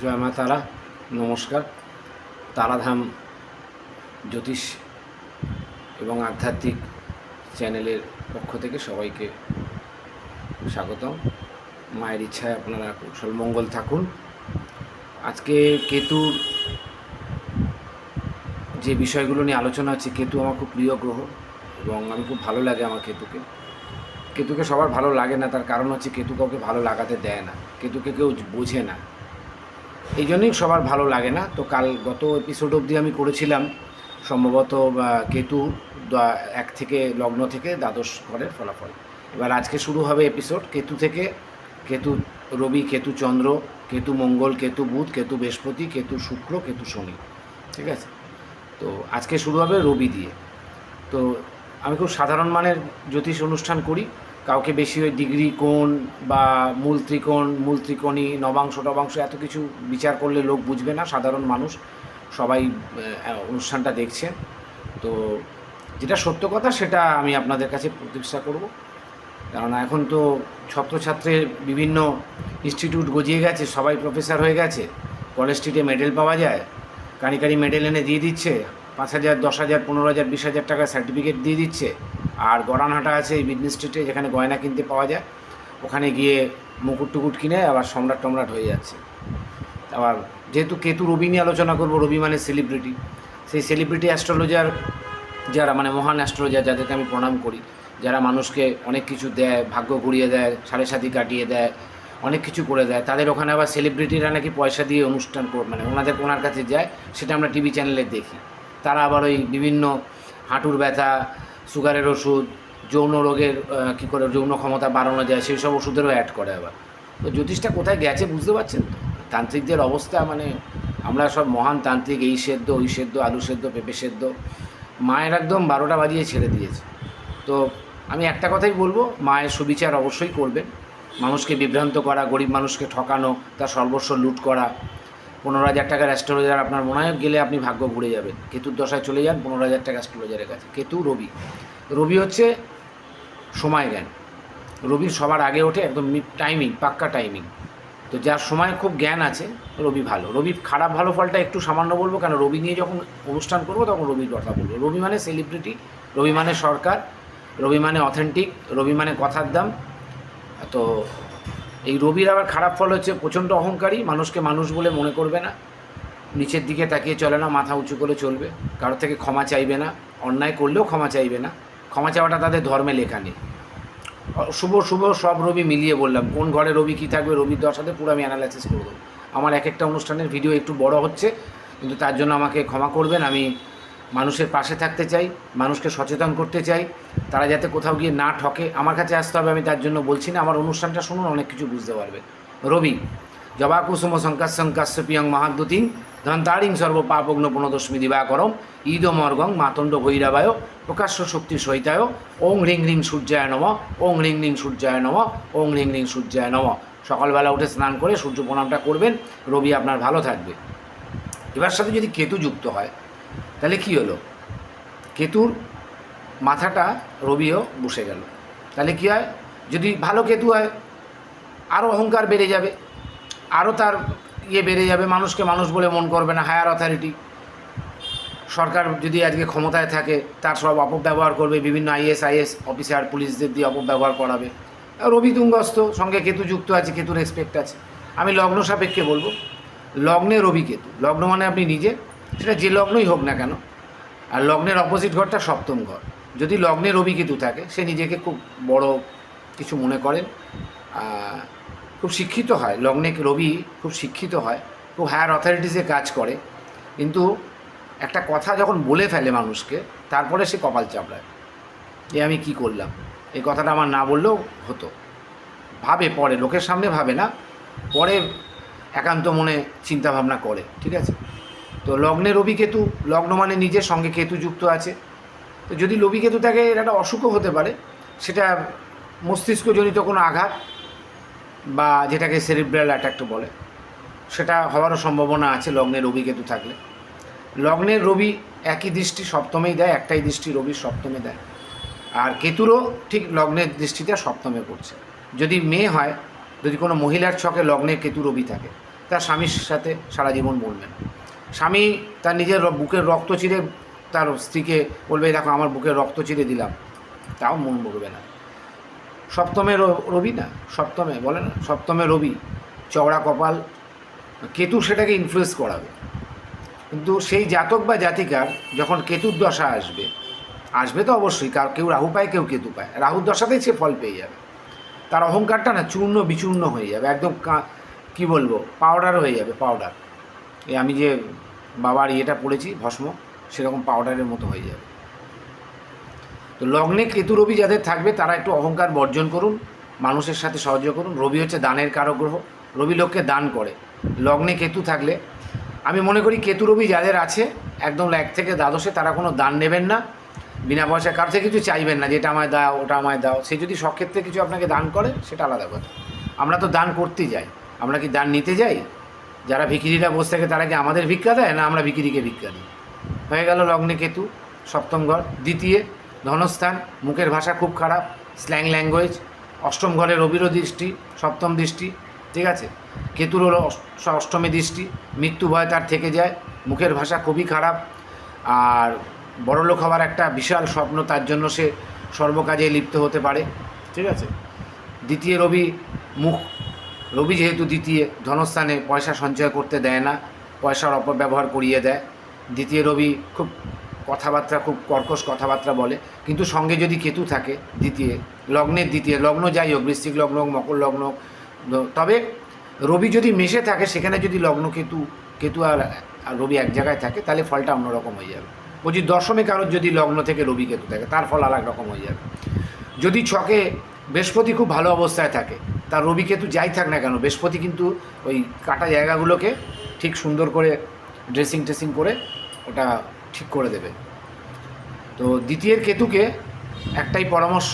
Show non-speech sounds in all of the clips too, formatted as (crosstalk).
জয় মা তারা, নমস্কার। তারাধাম জ্যোতিষ এবং আধ্যাত্মিক চ্যানেলের পক্ষ থেকে সবাইকে স্বাগতম। মায়ের ইচ্ছায় আপনারা কুশল মঙ্গল থাকুন। আজকে কেতুর যে বিষয়গুলো নিয়ে আলোচনা আছে কেতু আমার খুব প্রিয় গ্রহ এবং আমি খুব ভালো লাগে আমার কেতুকে। কেতুকে সবার ভালো লাগে না, তার কারণ হচ্ছে কেতু কাউকে ভালো লাগাতে দেয় না। কেতুকে কেউ বোঝে না। এই জন্যই সবার ভালো লাগে না। তো কাল গত এপিসোড অবধি আমি করেছিলাম, সম্ভবত কেতু এক থেকে লগ্ন থেকে দ্বাদশ ঘরের ফলাফল। এবার আজকে শুরু হবে এপিসোড কেতু থেকে, কেতু রবি, কেতু চন্দ্র, কেতু মঙ্গল, কেতু বুধ, কেতু বৃহস্পতি, কেতু শুক্র, কেতু শনি। ঠিক আছে? তো আজকে শুরু হবে রবি দিয়ে। তো আমি খুব সাধারণ মানের জ্যোতিষ অনুষ্ঠান করি। কাউকে বেশি ওই ডিগ্রি কোণ বা মূল ত্রিকোণ, মূল ত্রিকোণী, নবাংশ, টবাংশ, এত কিছু বিচার করলে লোক বুঝবে না, সাধারণ মানুষ সবাই অনুষ্ঠানটা দেখছে। তো যেটা সত্য কথা সেটা আমি আপনাদের কাছে প্রতিষ্ঠা করব। কেননা এখন তো ছাত্রছাত্রের বিভিন্ন ইনস্টিটিউট গজিয়ে গেছে, সবাই প্রফেসর হয়ে গেছে, কলেজ স্ট্রিটে মেডেল পাওয়া যায় কারি কারি মেডেল এনে দিয়ে দিচ্ছে, পাঁচ হাজার, দশ হাজার, পনেরো হাজার, বিশ হাজার টাকা সার্টিফিকেট দিয়ে দিচ্ছে আর গড়ানহাটা আছে এই বিজনেস স্ট্রিটে, যেখানে গয়না কিনতে পাওয়া যায়। ওখানে গিয়ে মুকুট টুকুট কিনে আবার সম্রাট টমরাট হয়ে যাচ্ছে। আবার যেহেতু কেতু রবি নিয়ে আলোচনা করব, রবি মানে সেলিব্রিটি সেই সেলিব্রিটি অ্যাস্ট্রোলজার যারা মানে মহান অ্যাস্ট্রোলজার যাদেরকে আমি প্রণাম করি, যারা মানুষকে অনেক কিছু দেয়, ভাগ্য ঘুরিয়ে দেয়, সাড়ে সাথী কাটিয়ে দেয়, অনেক কিছু করে দেয়, তাদের ওখানে আবার সেলিব্রিটিরা নাকি পয়সা দিয়ে অনুষ্ঠান মানে ওনাদের ওনার কাছে যায়, সেটা আমরা টিভি চ্যানেলে দেখি। তারা আবার ওই বিভিন্ন হাঁটুর ব্যথা সুগারের ওষুধ, যৌন রোগের কী করে যৌন ক্ষমতা বাড়ানো যায়, সেই সব ওষুধেরও অ্যাড করে আবার। তো জ্যোতিষটা কোথায় গেছে বুঝতে পারছেন তো? তান্ত্রিকদের অবস্থা মানে আমরা সব মহান তান্ত্রিক, এই সেদ্ধ, ওই সেদ্ধ, আলু সেদ্ধ, পেঁপে সেদ্ধ, মায়ের একদম বারোটা বাজিয়ে ছেড়ে দিয়েছে। তো আমি একটা কথাই বলব, মায়ের সুবিচার অবশ্যই করবেন। মানুষকে বিভ্রান্ত করা, গরিব মানুষকে ঠকানো, তার সর্বস্ব লুট করা পনেরো হাজার টাকার অ্যাস্ট্রোলজার আপনার মনে হয় গেলে আপনি ভাগ্য ঘুরে যাবেন। কেতুর দশায় চলে যান, পনেরো হাজার টাকা অ্যাস্ট্রোলজারের কাছে। কেতু, রবি। রবি হচ্ছে সময় জ্ঞান। রবি সবার আগে ওঠে একদম টাইমিং পাক্কা টাইমিং তো যার সময় খুব জ্ঞান আছে, রবি ভালো। রবি খারাপ ভালো ফলটা একটু সামান্য বলব কেন রবি নিয়ে যখন অনুষ্ঠান করব তখন রবির কথা বলব। রবি মানে সেলিব্রিটি রবি মানে সরকার, রবি মানে অথেন্টিক রবি মানে কথার দাম। তো এই রবির আবার খারাপ ফল হচ্ছে, প্রচণ্ড অহংকারী, মানুষকে মানুষ বলে মনে করবে না। নিচের দিকে তাকিয়ে চলে না, মাথা উঁচু করে চলবে। কারোর থেকে ক্ষমা চাইবে না, অন্যায় করলেও ক্ষমা চাইবে না। ক্ষমা চাওয়াটা তাদের ধর্মে লেখা নেই। শুভ শুভ, সব রবি মিলিয়ে বললাম। কোন ঘরে রবি কী থাকবে, রবির দশাতে পুরো আমি অ্যানালাইসিস করে দেবো আমার এক একটা অনুষ্ঠানের ভিডিও একটু বড় হচ্ছে, কিন্তু তার জন্য আমাকে ক্ষমা করবেন, আমি মানুষের পাশে থাকতে চাই, মানুষকে সচেতন করতে চাই, তারা যাতে কোথাও গিয়ে না ঠকে। আমার কাছে আসতে হবে, আমি তার জন্য বলছি না, আমার অনুষ্ঠানটা শুনুন, অনেক কিছু বুঝতে পারবে। রবি জবা কুসুম শঙ্কাশং কাশ্যপিয়ং মহাদ্যুতিং ধন্তারিং সর্ব পাপগ্ন পুনদস্মি দিবাকরম ঈদ মর্গং মাতণ্ড ভৈরাবায় প্রকাশ্য শক্তি সহিতায় ওং রিং রিং সূর্যায় নম, ওং রিং রিং সূর্যায় নম, ওং রিং রিং সূর্যায় নম। সকালবেলা উঠে স্নান করে সূর্য প্রণামটা করবেন, রবি আপনার ভালো থাকবে। এবার সাথে যদি কেতু যুক্ত হয় তাহলে কি হলো? কেতুর মাথাটা রবিও বসে গেল। তাহলে কি হয়? যদি ভালো কেতু হয় আরও অহংকার বেড়ে যাবে আরও তার ইয়ে বেড়ে যাবে, মানুষকে মানুষ বলে মন করবে না হায়ার অথরিটি সরকার যদি আজকে ক্ষমতায় থাকে, তার সব অপব্যবহার করবে, বিভিন্ন আইএস আইএস অফিসার পুলিশদের দিয়ে অপব্যবহার করাবে। রবি তুঙ্গস্ত সঙ্গে কেতু যুক্ত আছে, কেতুর রেসপেক্ট আছে। আমি লগ্ন সাপেক্ষে বলব, লগ্নে রবি কেতু। লগ্ন মানে আপনি নিজে সেটা যে লগ্নই হোক না কেন, আর লগ্নের অপোজিট ঘরটা সপ্তম ঘর। যদি লগ্নে রবি কেতু থাকে, সে নিজেকে খুব বড় কিছু মনে করেন খুব শিক্ষিত হয়। লগ্নে রবি খুব শিক্ষিত হয়, খুব হায়ার অথরিটিসে কাজ করে। কিন্তু একটা কথা যখন বলে ফেলে মানুষকে, তারপরে সে কপাল চাপড়ায় যে আমি কি করলাম? এই কথাটা আমার না বললেও হতো। ভাবে, পরে। লোকের সামনে ভাবে না, পরে একান্ত মনে চিন্তা ভাবনা করে, ঠিক আছে? তো লগ্নে রবি কেতু, লগ্ন মানে নিজের সঙ্গে কেতু যুক্ত আছে। তো যদি রবি কেতু থাকে একটা অসুখও হতে পারে, সেটা মস্তিষ্কজনিত কোনো আঘাত বা যেটাকে সেরিব্রাল অ্যাটাক বলে, সেটা হওয়ারও সম্ভাবনা আছে লগ্নে রবি কেতু থাকলে। লগ্নের রবি একই দৃষ্টি সপ্তমেই দেয়, একটাই দৃষ্টি রবির সপ্তমে দেয়। আর কেতুরও ঠিক লগ্নের দৃষ্টিতে সপ্তমে পড়ছে। যদি মেয়ে হয়, যদি কোনো মহিলার ছকে লগ্নে কেতু রবি থাকে, তার স্বামীর সাথে সারা জীবন বলবে না। স্বামী তার নিজের বুকের রক্ত চিরে তার স্ত্রীকে বলবে দেখো, আমার বুকের রক্ত চিরে দিলাম। তাও মন বলবে না। সপ্তমে রবি না? সপ্তমে, বলে না? সপ্তমে রবি, চওড়া কপাল। কেতু সেটাকে ইনফ্লুয়েস করাবে। কিন্তু সেই জাতক বা জাতিকার যখন কেতুর দশা আসবে আসবে তো অবশ্যই, কার কেউ রাহু পায়, কেউ কেতু পায়। রাহুর দশাতেই সে ফল পেয়ে যাবে। তার অহংকারটা না চূর্ণ বিচূর্ণ হয়ে যাবে, একদম কা- কি বলব পাউডার হয়ে যাবে পাউডার এই আমি যে বাবার ইয়েটা পড়েছি, ভস্ম, সেরকম পাউডারের মতো হয়ে যাবে। তো লগ্নে কেতু রবি যাদের থাকবে, তারা একটু অহংকার বর্জন করুন, মানুষের সাথে সাহায্য করুন। রবি হচ্ছে দানের কারক গ্রহ, রবি লোককে দান করে। লগ্নে কেতু থাকলে, আমি মনে করি কেতু রবি যাদের আছে, একদম এক থেকে দ্বাদশে, তারা কোনো দান নেবেন না। বিনা পয়সায় কার থেকে কিছু চাইবেন না যেটা আমায় দাও, ওটা আমায় দাও। সে যদি সক্ষেত্রে কিছু আপনাকে দান করে, সেটা আলাদা কথা। আমরা তো দান করতে যাই। আমরা কি দান নিতে যাই? যারা ভিকিরিরা বসে থাকে, তারা কি আমাদের ভিক্ষা দেয়? না, আমরা ভিকিরিকে ভিক্ষা দিই। হয়ে গেল লগ্নে কেতু সপ্তম ঘর। দ্বিতীয়, ধনস্থান। মুখের ভাষা খুব খারাপ স্ল্যাং ল্যাঙ্গুয়েজ অষ্টম ঘরে রবিরও দৃষ্টি, সপ্তম দৃষ্টি, ঠিক আছে? কেতুর হলো অষ্টমী দৃষ্টি। মৃত্যু ভয় তার থেকে যায়। মুখের ভাষা খুবই খারাপ। আর বড়লোক হওয়ার একটা বিশাল স্বপ্ন, তার জন্য সে সর্বকাজে লিপ্ত হতে পারে, ঠিক আছে? দ্বিতীয় রবি মুখ রবি যেহেতু দ্বিতীয় ধনস্থানে পয়সা সঞ্চয় করতে দেয় না পয়সার অপব্যবহার করিয়ে দেয়। দ্বিতীয় রবি খুব কথাবার্তা খুব কর্কশ কথাবার্তা বলে। কিন্তু সঙ্গে যদি কেতু থাকে দ্বিতীয় লগ্নের দ্বিতীয় লগ্ন যাই হোক বৃশ্চিক লগ্ন হোক, মকর লগ্ন তবে রবি যদি মেশে থাকে সেখানে যদি লগ্ন কেতু কেতু আর আর রবি এক জায়গায় থাকে তাহলে ফলটা অন্যরকম হয়ে যাবে। বলছি দশমে কারোর যদি লগ্ন থেকে রবি কেতু থাকে তার ফল আলাদা রকম হয়ে যাবে। যদি ছকে বৃহস্পতি খুব ভালো অবস্থায় থাকে তার রবি কেতু যাই থাক না কেন, বৃহস্পতি কিন্তু ওই কাটা জায়গাগুলোকে ঠিক সুন্দর করে ড্রেসিং টেসিং করে ওটা ঠিক করে দেবে। তো দ্বিতীয়ের কেতুকে একটাই পরামর্শ,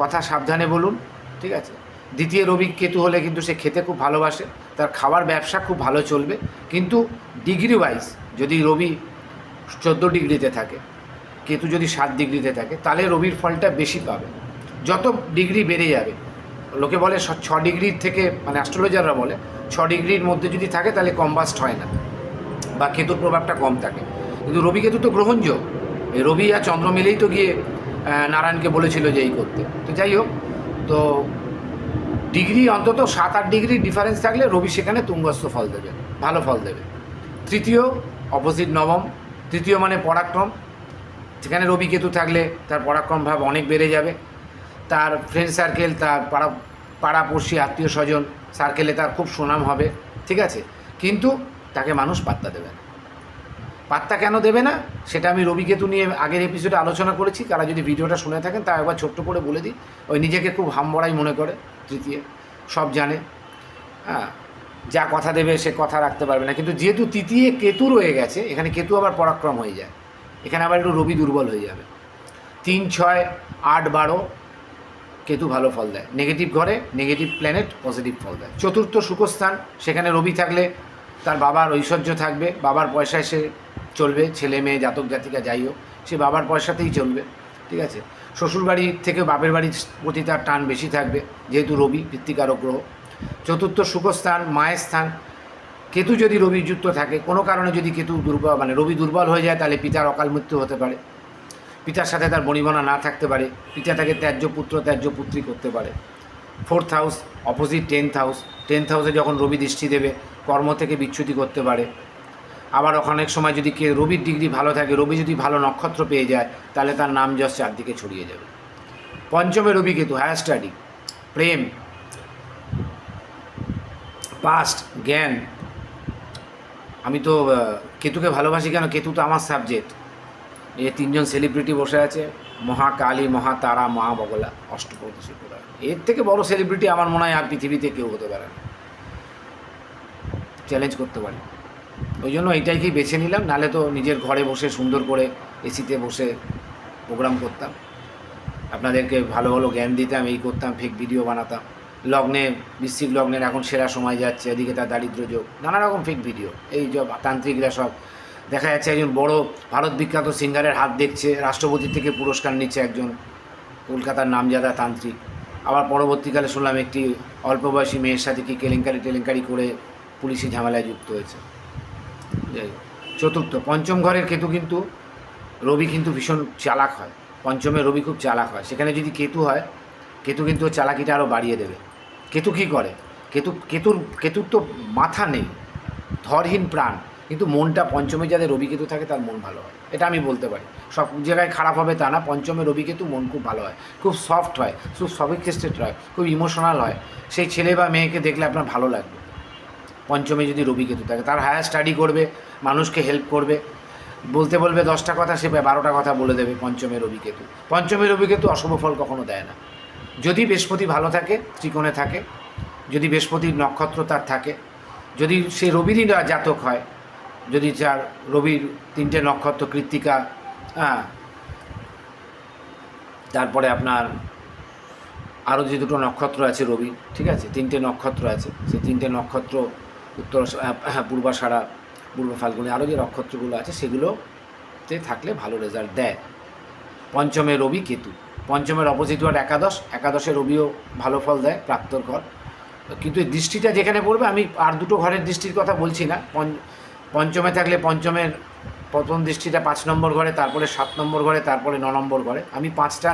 কথা সাবধানে বলুন, ঠিক আছে? দ্বিতীয় রবি কেতু হলে কিন্তু সে খেতে খুব ভালোবাসে, তার খাবার ব্যবসা খুব ভালো চলবে, কিন্তু ডিগ্রি ওয়াইজ যদি রবি চোদ্দ ডিগ্রিতে থাকে, কেতু যদি সাত ডিগ্রিতে থাকে, তাহলে রবির ফলটা বেশি পাবে। যত ডিগ্রি বেড়ে যাবে লোকে বলে ছ- ডিগ্রির থেকে মানে অ্যাস্ট্রোলজাররা বলে, ছ ডিগ্রির মধ্যে যদি থাকে তাহলে কম্বাস্ট হয় না বা কেতুর প্রভাবটা কম থাকে। কিন্তু রবি কেতু তো গ্রহণযোগ। এই রবি আর চন্দ্র মিলেই তো গিয়ে নারায়ণকে বলেছিল যে এই করতে। তো যাই হোক, তো ডিগ্রি অন্তত সাত আট ডিগ্রি ডিফারেন্স থাকলে রবি সেখানে তুঙ্গস্থ ফল দেবে, ভালো ফল দেবে। তৃতীয় অপোজিট নবম। তৃতীয় মানে পরাক্রম। সেখানে রবি কেতু থাকলে তার পরাক্রম ভাব অনেক বেড়ে যাবে। তার ফ্রেন্ড সার্কেল তার পাড়া, পাড়াপড়শি আত্মীয় স্বজন সার্কেলে তার খুব সুনাম হবে, ঠিক আছে? কিন্তু তাকে মানুষ পাত্তা দেবে না। পাত্তা কেন দেবে না? সেটা আমি রবি কেতু নিয়ে আগের এপিসোডে আলোচনা করেছি। তারা যদি ভিডিওটা শুনে থাকেন তা একবার ছোট্ট করে বলে দিই। ওই নিজেকে খুব হামবড়াই মনে করে, তৃতীয়। সব জানে। হ্যাঁ যা কথা দেবে সে কথা রাখতে পারবে না। কিন্তু যেহেতু তৃতীয় কেতু রয়ে গেছে, এখানে কেতু আবার পরাক্রম হয়ে যায়। এখানে আবার একটু রবি দুর্বল হয়ে যাবে। তিন, ছয়, আট, বারো কেতু ভালো ফল দেয়। নেগেটিভ ঘরে নেগেটিভ প্ল্যানেট পজিটিভ ফল দেয়। চতুর্থ সুখস্থান, সেখানে রবি থাকলে তার বাবার ঐশ্বর্য থাকবে, বাবার পয়সায় সে চলবে, ছেলে, মেয়ে, জাতক, জাতিকা, যাই হোক, সে বাবার পয়সাতেই চলবে, ঠিক আছে? শ্বশুরবাড়ি থেকে বাপের বাড়ির প্রতি তার টান বেশি থাকবে, যেহেতু রবি পিতৃকারক গ্রহ। চতুর্থ সুখস্থান, মায়ের স্থান, কেতু যদি রবি যুক্ত থাকে, কোনো কারণে যদি কেতু দুর্বল মানে রবি দুর্বল হয়ে যায়, তাহলে পিতার অকাল মৃত্যু হতে পারে। পিতার সাথে তার বনিবনা না থাকতে পারে, পিতা তাকে ত্যায্য পুত্র, ত্যায্য পুত্রী করতে পারে। Fourth house opposite tenth house tenth হাউসে যখন রবি দৃষ্টি দেবে, কর্ম থেকে বিচ্যুতি করতে পারে। আবার অনেক সময় যদি কে রবির ডিগ্রি ভালো থাকে, রবি যদি ভালো নক্ষত্র পেয়ে যায়, তাহলে তার নাম যশ চারদিকে ছড়িয়ে যাবে। পঞ্চমে রবি কেতু হায়ার স্টাডি প্রেম পাস্ট জ্ঞান। আমি তো কেতুকে ভালোবাসি কেন? কেতু তো আমার সাবজেক্ট এ তিনজন সেলিব্রিটি বসে আছে, মহাকালী, মহাতারা মহাবগলা অষ্টপতি শিবরা। এর থেকে বড় সেলিব্রিটি আমার মনে হয় আর পৃথিবীতে কেউ হতে পারে না। চ্যালেঞ্জ করতে পারি। ওই জন্য এইটাইকেই বেছে নিলাম নালে তো নিজের ঘরে বসে সুন্দর করে এসিতে বসে প্রোগ্রাম করতাম। আপনাদেরকে ভালো ভালো জ্ঞান দিতাম, এই করতাম ফেক ভিডিও বানাতাম। লগ্নে, বৃশ্চিক লগ্নের এখন সেরা সময় যাচ্ছে, এদিকে তার দারিদ্র যোগ, নানা রকম ফেক ভিডিও এই সব তান্ত্রিকরা সব দেখা যাচ্ছে একজন বড় ভারত বিখ্যাত সিঙ্গারের হাত দেখছে রাষ্ট্রপতির থেকে পুরস্কার নিচ্ছে একজন কলকাতার নামজাদা তান্ত্রিক। আবার পরবর্তীকালে শুনলাম একটি অল্প বয়সী মেয়ের সাথে কি কেলেঙ্কারি টেলেঙ্কারি করে পুলিশি ঝামেলায় যুক্ত হয়েছে। চতুর্থ, পঞ্চম ঘরের কেতু কিন্তু, রবি কিন্তু ভীষণ চালাক হয়। পঞ্চমে রবি খুব চালাক হয়। সেখানে যদি কেতু হয়, কেতু কিন্তু চালাকিটা আরও বাড়িয়ে দেবে। কেতু কী করে? কেতু, কেতুর কেতুর তো মাথা নেই, ধরহীন প্রাণ। কিন্তু মনটা পঞ্চমে যাদের রবি কেতু থাকে তার মন ভালো হয়। এটা আমি বলতে পারি। সব জায়গায় খারাপ হবে তা না, পঞ্চমে রবি কেতু মন খুব ভালো হয়। খুব সফট হয়, খুব সফিকেস্টেড হয়, খুব ইমোশনাল হয়। সেই ছেলে বা মেয়েকে দেখলে আপনার ভালো লাগবে। পঞ্চমে যদি রবি কেতু থাকে, তার হায়ার স্টাডি করবে, মানুষকে হেল্প করবে। বলতে বলবে দশটা কথা, সে বারোটা কথা বলে দেবে পঞ্চমে রবি কেতু। পঞ্চমে রবি কেতু অশুভ ফল কখনো দেয় না। যদি বৃহস্পতি ভালো থাকে, ত্রিকোণে থাকে, যদি বৃহস্পতির নক্ষত্র তার থাকে, যদি সে রবিরই না জাতক হয় যদি চার রবির তিনটে নক্ষত্র কৃত্তিকা হ্যাঁ তারপরে আপনার আরও যে দুটো নক্ষত্র আছে রবি, ঠিক আছে, তিনটে নক্ষত্র আছে, সেই তিনটে নক্ষত্র উত্তর হ্যাঁ পূর্বাষাঢ়া পূর্ব ফাল্গুনে আরও যে নক্ষত্রগুলো আছে সেগুলোতে থাকলে ভালো রেজাল্ট দেয়। পঞ্চমে রবি কেতু, পঞ্চমের অপোজিট ওয়ার্ড একাদশ, একাদশে রবিও ভালো ফল দেয়, প্রাপ্তর ঘর। কিন্তু এই দৃষ্টিটা যেখানে পড়বে, আমি আর দুটো ঘরের দৃষ্টির কথা বলছি না পঞ্চমে থাকলে পঞ্চমের প্রথম দৃষ্টিটা পাঁচ নম্বর ঘরে, তারপরে সাত নম্বর ঘরে, তারপরে ন নম্বর ঘরে। আমি পাঁচটা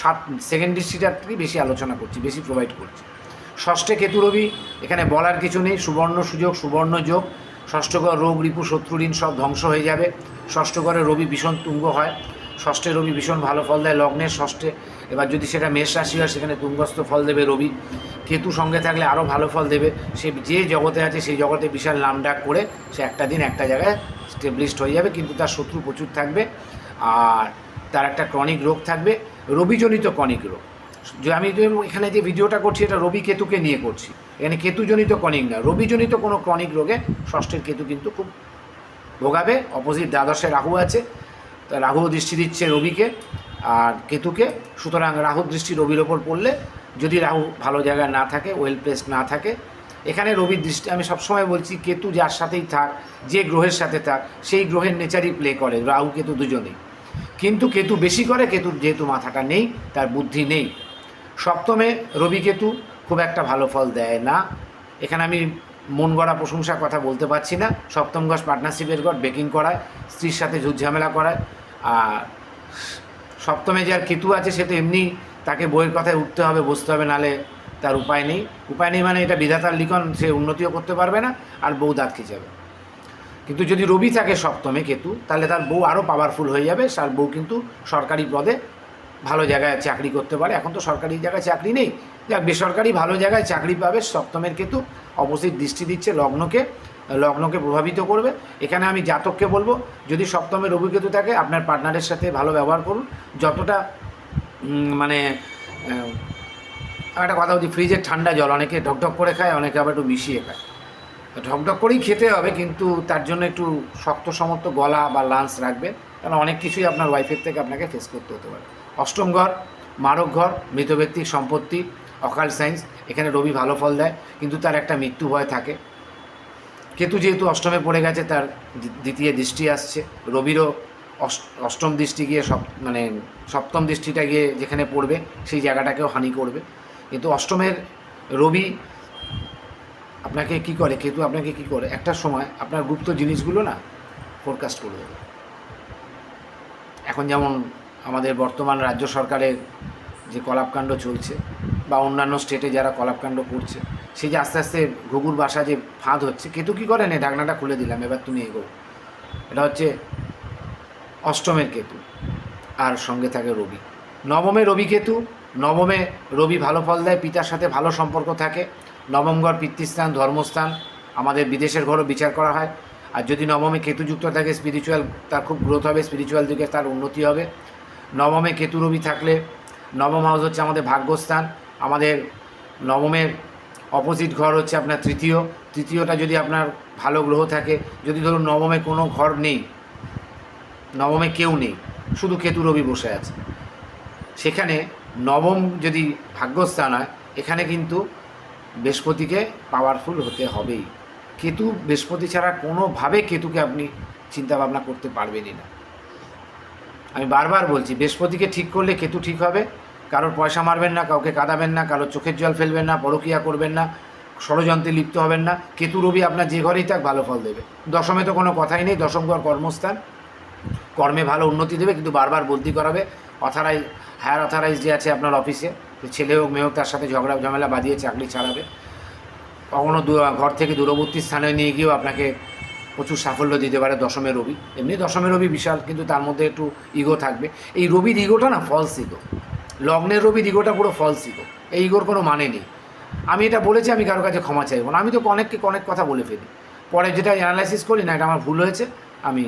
সাত সেকেন্ড দৃষ্টিটারই বেশি আলোচনা করছি, বেশি প্রোভাইড করছি। ষষ্ঠে কেতু রবি, এখানে বলার কিছু নেই, সুবর্ণ সুযোগ, সুবর্ণ যোগ। ষষ্ঠ ঘর রোগ, রিপু, শত্রু ঋণ সব ধ্বংস হয়ে যাবে। ষষ্ঠ ঘরে রবি ভীষণ তুঙ্গ হয়। ষষ্ঠে রবি ভীষণ ভালো ফল দেয় লগ্নের ষষ্ঠে এবার যদি সেটা মেষ রাশি হয়, সেখানে তুঙ্গস্থ ফল দেবে রবি। কেতু সঙ্গে থাকলে আরও ভালো ফল দেবে। সে যে জগতে আছে, সেই জগতে বিশাল নাম ডাক করে সে একটা দিন একটা জায়গায় স্টেবলিশড হয়ে যাবে, কিন্তু তার শত্রু প্রচুর থাকবে আর তার একটা ক্রনিক রোগ থাকবে, রবিজনিত ক্রনিক রোগ। যে আমি এখানে যে ভিডিওটা করছি, এটা রবি কেতুকে নিয়ে করছি। এখানে কেতুজনিত ক্রনিক না, রবিজনিত কোনো ক্রনিক রোগে ষষ্ঠের কেতু কিন্তু খুব ভোগাবে অপোজিট দ্বাদশে রাহু আছে, তা রাহু দৃষ্টি দিচ্ছে রবিকে আর কেতুকে, সুতরাং রাহু দৃষ্টি রবির ওপর পড়লে যদি রাহু ভালো জায়গায় না থাকে ওয়েল প্লেস না থাকে, এখানে রবির দৃষ্টি, আমি সবসময় বলছি কেতু যার সাথেই থাক, যে গ্রহের সাথে থাক, সেই গ্রহের নেচারই প্লে করে, রাহু কেতু দুজনেই। কিন্তু কেতু বেশি করে, কেতুর যেহেতু মাথাটা নেই, তার বুদ্ধি নেই। সপ্তমে রবি কেতু খুব একটা ভালো ফল দেয় না। এখানে আমি মন গড়া প্রশংসার কথা বলতে পারছি না। সপ্তম ঘর পার্টনারশিপের ঘর বেকিং করায়, স্ত্রীর সাথে ঝুট ঝামেলা করায়, আর সপ্তমে যার কেতু আছে, সে তো এমনি তাকে বইয়ের কথায় উঠতে হবে, বসতে হবে, নালে তার উপায় নেই। উপায় নেই মানে এটা বিধাতার লিখন, সে উন্নতিও করতে পারবে না, আর বউ দাঁত যাবে কিন্তু যদি রবি থাকে সপ্তমে কেতু, তাহলে তার বউ আরও পাওয়ারফুল হয়ে যাবে। তার বউ কিন্তু সরকারি পদে ভালো জায়গায় চাকরি করতে পারে। এখন তো সরকারি জায়গায় চাকরি নেই। যাক, বেসরকারি ভালো জায়গায় চাকরি পাবে সপ্তমের কেতু। অপোজিট দৃষ্টি দিচ্ছে লগ্নকে লগ্নকে প্রভাবিত করবে। এখানে আমি জাতককে বলব, যদি সপ্তমে রবি কেতু থাকে, আপনার পার্টনারের সাথে ভালো ব্যবহার করুন। যতটা মানে একটা কথা বলছি, ফ্রিজের ঠান্ডা জল, অনেকে ঢকঢক করে খায়, অনেকে আবার একটু মিশিয়ে খায়। তো ঢকঢক করেই খেতে হবে, কিন্তু তার জন্য একটু শক্ত সমর্থ গলা বা লাঞ্চ রাখবেন কারণ অনেক কিছুই আপনার ওয়াইফের থেকে আপনাকে ফেস করতে হতে পারে। অষ্টম ঘর, মারক ঘর মৃত ব্যক্তির সম্পত্তি অকাল সায়েন্স এখানে রবি ভালো ফল দেয়, কিন্তু তার একটা মৃত্যু ভয় থাকে। কেতু যেহেতু অষ্টমে পড়ে গেছে, তার দ্বি- দ্বিতীয় দৃষ্টি আসছে, রবিরও অষ্টম দৃষ্টি গিয়ে সপ মানে সপ্তম দৃষ্টিটা গিয়ে যেখানে পড়বে সেই জায়গাটাকেও হানি করবে। কিন্তু অষ্টমের রবি আপনাকে কি করে? কেতু আপনাকে কি করে? একটা সময় আপনার গুপ্ত জিনিসগুলো না ফোরকাস্ট করে দেবে। এখন যেমন আমাদের বর্তমান রাজ্য সরকারের যে কলাপকাণ্ড চলছে বা অন্যান্য স্টেটে যারা কলাপকাণ্ড করছে সেই যে আস্তে আস্তে ঘুঘুর বাসা যে ফাঁদ হচ্ছে, কেতু কী করে? নে, ঢাকনাটা খুলে দিলাম, এবার তুমি এগো। এটা হচ্ছে অষ্টমের কেতু, আর সঙ্গে থাকে রবি। নবমে রবি কেতু, নবমে রবি ভালো ফল দেয়, পিতার সাথে ভালো সম্পর্ক থাকে। নবম ঘর পিতৃস্থান, ধর্মস্থান, আমাদের বিদেশের ঘরও বিচার করা হয়। আর যদি নবমে কেতু যুক্ত থাকে স্পিরিচুয়াল তার খুব গ্রোথ হবে স্পিরিচুয়াল দিকে তার উন্নতি হবে। নবমে কেতু রবি থাকলে, নবম হাউস হচ্ছে আমাদের ভাগ্যস্থান। আমাদের নবমের অপোজিট ঘর হচ্ছে আপনার তৃতীয়। তৃতীয়টা যদি আপনার ভালো গ্রহ থাকে, যদি ধরুন নবমে কোনো ঘর নেই নবমে কেউ নেই, শুধু কেতু রবি বসে আছে। সেখানে নবম যদি ভাগ্যস্থান হয়, এখানে কিন্তু বৃহস্পতিকে পাওয়ারফুল হতে হবেই। কেতু বৃহস্পতি ছাড়া কোনোভাবে কেতুকে আপনি চিন্তা ভাবনা করতে পারবেনই না। আমি বারবার বলছি, বৃহস্পতিকে ঠিক করলে কেতু ঠিক হবে। কারোর পয়সা মারবেন না, কাউকে কাঁদাবেন না, কারোর চোখের জল ফেলবেন না, পরকিয়া করবেন না, ষড়যন্ত্রে লিপ্ত হবেন না। কেতু রবি আপনার যে ঘরেই থাক, ভালো ফল দেবে। দশমে তো কোনো কথাই নেই, দশম ঘর কর্মস্থান। কর্মে ভালো উন্নতি দেবে, কিন্তু বারবার বদলি করাবে। অথরাইজ হায়ার অথরাইজ যে আছে আপনার অফিসে ছেলে হোক, মেয়ে হোক, তার সাথে ঝগড়া, ঝামেলা বাঁধিয়ে চাকরি ছাড়াবে কখনও ঘর থেকে দূরবর্তী স্থানে নিয়ে গিয়েও আপনাকে প্রচুর সাফল্য দিতে পারে দশমের রবি। এমনি দশমের রবি বিশাল, কিন্তু তার মধ্যে একটু ইগো থাকবে। এই রবির ইগোটা না ফলস ইগো লগ্নের রবির ইগোটা পুরো ফলস ইগো এই ইগোর কোনো মানে নেই। আমি এটা বলেছি, আমি কারও কাছে ক্ষমা চাইব না। আমি তো অনেককে অনেক কথা বলে ফেলি। পরে যেটা অ্যানালাইসিস করি, না, এটা আমার ভুল হয়েছে, আমি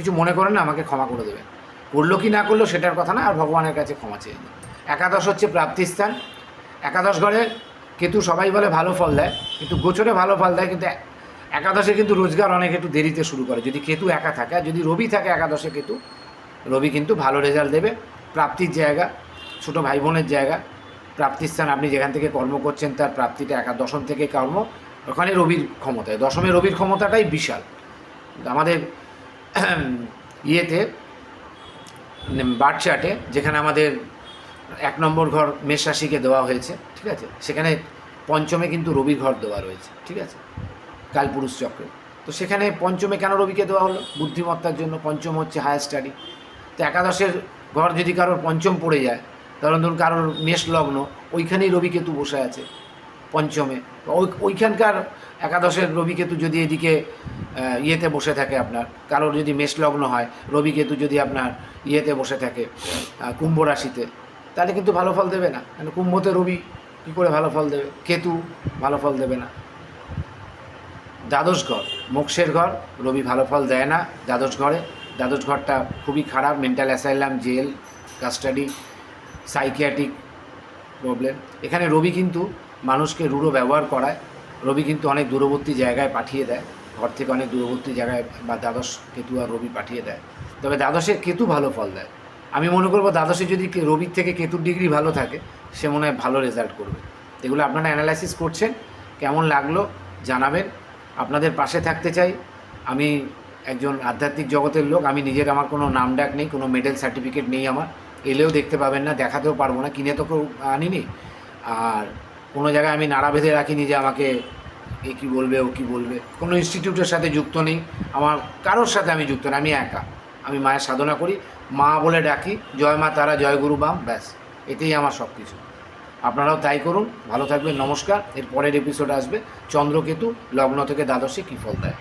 কিছু মনে করেন না, আমাকে ক্ষমা করে দেবেন করল কি না করল সেটার কথা না, আর ভগবানের কাছে ক্ষমা চেয়ে একাদশ হচ্ছে প্রাপ্তিস্থান। একাদশ ঘরে কেতু সবাই বলে ভালো ফল দেয়, কিন্তু গোচরে ভালো ফল দেয়, কিন্তু একাদশে কিন্তু রোজগার অনেক একটু দেরিতে শুরু করে। যদি কেতু একা থাকে যদি রবি থাকে একাদশে কেতু, রবি কিন্তু ভালো রেজাল্ট দেবে। প্রাপ্তির জায়গা, ছোটো ভাই বোনের জায়গা। প্রাপ্তিস্থান, আপনি যেখান থেকে কর্ম করছেন, তার প্রাপ্তিটা একা, দশম থেকে কর্ম, ওখানে রবির ক্ষমতায়। দশমে রবির ক্ষমতাটাই বিশাল। আমাদের (clears throat) ইয়েতে বার্থ চার্টে যেখানে আমাদের এক নম্বর ঘর মেষ রাশিকে দেওয়া হয়েছে, ঠিক আছে? সেখানে পঞ্চমে কিন্তু রবির ঘর দেওয়া রয়েছে, ঠিক আছে? কালপুরুষ চক্রে। তো সেখানে পঞ্চমে কেন রবিকে দেওয়া হলো? বুদ্ধিমত্তার জন্য পঞ্চম হচ্ছে হায়ার স্টাডি। তো একাদশের ঘর যদি কারোর পঞ্চম পড়ে যায়, ধরুন ধরুন কারোর মেষ লগ্ন, ওইখানেই রবি কেতু বসে আছে পঞ্চমে। ওই, ওইখানকার একাদশের রবি কেতু যদি এদিকে ইয়েতে বসে থাকে আপনার, কারোর যদি মেষ লগ্ন হয়, রবি কেতু যদি আপনার ইয়েতে বসে থাকে কুম্ভ রাশিতে, তাহলে কিন্তু ভালো ফল দেবে না। মানে কুম্ভতে রবি কী করে ভালো ফল দেবে? কেতু ভালো ফল দেবে না। দ্বাদশ ঘর, মোক্ষের ঘর, রবি ভালো ফল দেয় না দ্বাদশ ঘরে। দ্বাদশ ঘরটা খুবই খারাপ mental asylum jail custody psychiatric problem এখানে রবি কিন্তু মানুষকে রূঢ় ব্যবহার করায়। রবি কিন্তু অনেক দূরবর্তী জায়গায় পাঠিয়ে দেয়। ঘর থেকে অনেক দূরবর্তী জায়গায় বা দ্বাদশ কেতু আর রবি পাঠিয়ে দেয়। তবে দ্বাদশের কেতু ভালো ফল দেয়। আমি মনে করব দ্বাদশে যদি রবির থেকে কেতুর ডিগ্রি ভালো থাকে, সে মনে হয় ভালো রেজাল্ট করবে। এগুলো আপনারা অ্যানালাইসিস করছেন, কেমন লাগল জানাবেন। আপনাদের পাশে থাকতে চাই। আমি একজন আধ্যাত্মিক জগতের লোক, আমি নিজের আমার কোনো নাম ডাক নেই, কোনো মেডেল সার্টিফিকেট নেই আমার। এলেও দেখতে পাবেন না, দেখাতেও পারব না, কিনে তো কেউ আনিনি। আর কোনো জায়গায় আমি নাড়া বেঁধে রাখিনি যে আমাকে এ কী বলবে, ও কী বলবে। কোনো ইনস্টিটিউটের সাথে যুক্ত নেই। আমার কারোর সাথে আমি যুক্ত না, আমি একা। আমি মায়ের সাধনা করি। মা বলে ডাকি, জয় মা তারা, জয় গুরু বাম। ব্যাস, এতেই আমার সব কিছু আপনারাও তাই করুন। ভালো থাকবেন, নমস্কার। এর পরের এপিসোড আসবে। চন্দ্রকেতু, লগ্ন থেকে দ্বাদশে কী ফল দেয়?